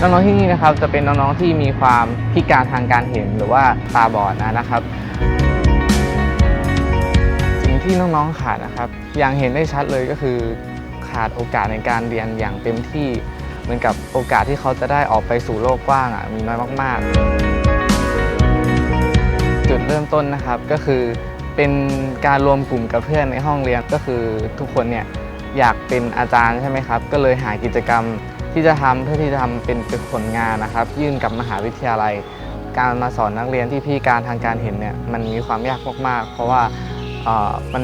น้องๆที่นี่นะครับจะเป็นน้องๆที่มีความพิการทางการเห็นหรือว่าตาบอดนะนะครับ สิ่งที่น้องๆขาดนะครับอย่างเห็นได้ชัดเลยก็คือขาดโอกาสในการเรียนอย่างเต็มที่เหมือนกับโอกาสที่เขาจะได้ออกไปสู่โลกกว้างอะมีน้อยมากๆ จุดเริ่มต้นนะครับก็คือเป็นการรวมกลุ่มกับเพื่อนในห้องเรียนก็คือทุกคนเนี่ยอยากเป็นอาจารย์ใช่ไหมครับ ก็เลยหากิจกรรม ที่จะทำเพื่อที่จะทำเป็นเป็นผลงานนะครับ ยื่นกับมหาวิทยาลัย การมาสอนนักเรียนที่พิการทางการเห็นเนี่ยมันมีความยากมากๆ เพราะว่าเออมัน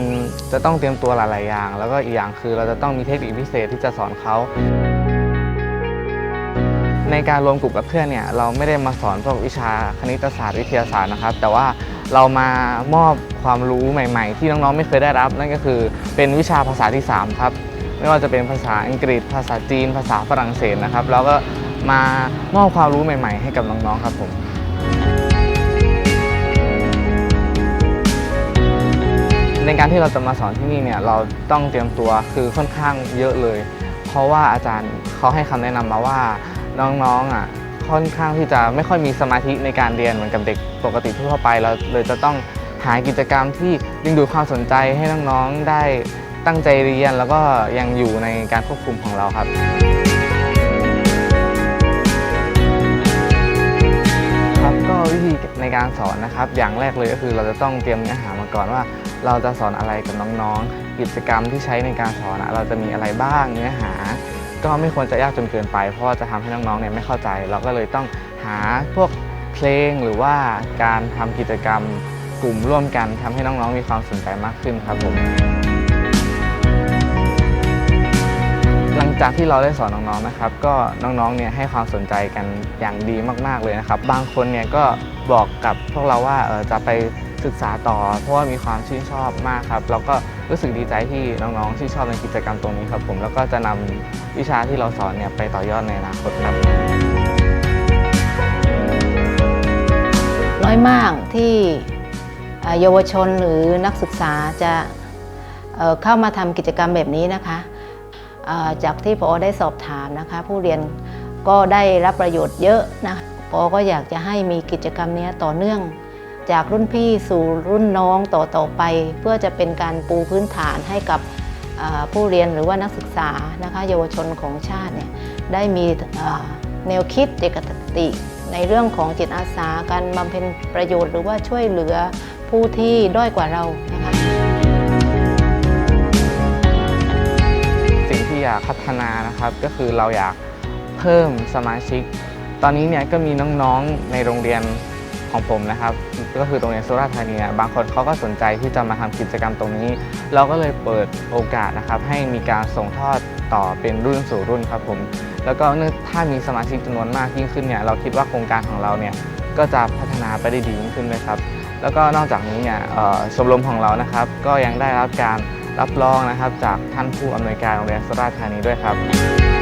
จะต้องเตรียมตัวหลาย ๆ อย่าง แล้วก็อีกอย่างคือเราจะต้องมีเทคนิคพิเศษที่จะสอนเขาในการรวมกลุ่มกับเพื่อนเนี่ยเราไม่ได้มาสอนพวกวิชาคณิตศาสตร์วิทยาศาสตร์นะครับ แต่ว่าเรามามอบความรู้ใหม่ ๆ ที่น้อง ๆ ไม่เคยได้รับ นั่นก็คือเป็นวิชาภาษาที่ 3 ครับ ไม่ว่าจะเป็นภาษาอังกฤษ ภาษาจีน ภาษาฝรั่งเศสนะครับ แล้วก็มามอบความรู้ใหม่ ๆ ให้กับน้องๆครับผมในการที่เราจะมาสอนที่นี่เนี่ยเราต้องเตรียมตัวคือค่อนข้างเยอะเลย เพราะว่าอาจารย์เขาให้คำแนะนำมาว่าน้องๆอะค่อนข้างที่จะไม่ค่อยมีสมาธิในการเรียนเหมือนกับเด็กปกติทั่วไปเราเลยจะต้องหากิจกรรมที่ดึงดูดความสนใจให้น้องๆได้ ตั้งใจเรียนแล้วก็ยังอยู่ในการควบคุมของเราครับ ครับก็วิธีในการสอนนะครับ อย่างแรกเลยก็คือเราจะต้องเตรียมเนื้อหามาก่อนว่า เราจะสอนอะไรกับน้องๆ กิจกรรมที่ใช้ในการสอนเราจะมีอะไรบ้างเนื้อหา ก็ไม่ควรจะยากจนเกินไป เพราะว่าจะทำให้น้องๆเนี่ยไม่เข้าใจ เราก็เลยต้องหาพวกเพลงหรือว่าการทำกิจกรรมกลุ่มร่วมกันทำให้น้องๆมีความสนใจมากขึ้นครับผม หลังจากที่เราได้สอนน้องๆนะครับ ก็น้องๆเนี่ยให้ความสนใจกันอย่างดีมากๆเลยนะครับ บางคนเนี่ยก็บอกกับพวกเราว่าเออจะไปศึกษาต่อ เพราะว่ามีความชื่นชอบมากครับเราก็รู้สึกดีใจที่น้องๆชื่นชอบในกิจกรรมตรงนี้ครับผมแล้วก็จะนำวิชาที่เราสอนเนี่ยไปต่อยอดในอนาคตครับน้อยมากที่เยาวชนหรือนักศึกษาจะเเข้ามาทำกิจกรรมแบบนี้นะคะ จากที่พอได้สอบถามนะคะ ผู้เรียนก็ได้รับประโยชน์เยอะนะพอก็อยากจะให้มีกิจกรรมนี้ต่อเนื่อง จากรุ่นพี่สู่รุ่นน้องต่อต่อไป เพื่อจะเป็นการปูพื้นฐานให้กับผู้เรียนหรือว่านักศึกษานะคะเยาวชนของชาติเนี่ยได้มีแนวคิดเจตคติในเรื่องของจิตอาสาการบำเพ็ญประโยชน์ หรือว่าช่วยเหลือผู้ที่ด้อยกว่าเรานะคะ ฒนานะครับ ก็คือเราอยากเพิ่มสมาชิก ตอนนี้เนี่ยก็มีน้องๆในโรงเรียนของผมนะครับ ก็คือโรงเรียนสุราษฎร์ธานีบางคนเขาก็สนใจที่จะมาทำกิจกรรมตรงนี้ เราก็เลยเปิดโอกาสนะครับ ให้มีการส่งทอดต่อเป็นรุ่นสู่รุ่นครับผม แล้วก็เนื่องถ้ามีสมาชิกจำนวนมากยิ่งขึ้นเนี่ยเราคิดว่าโครงการของเราเนี่ยก็จะพัฒนาไปได้ดียิ่งขึ้นเลยครับ แล้วก็นอกจากนี้เนี่ยชมรมของเรานะครับ ก็ยังได้รับการ รับรองนะครับ จากท่านผู้อำนวยการโรงเรียนสุราษฎร์ธานีด้วยครับ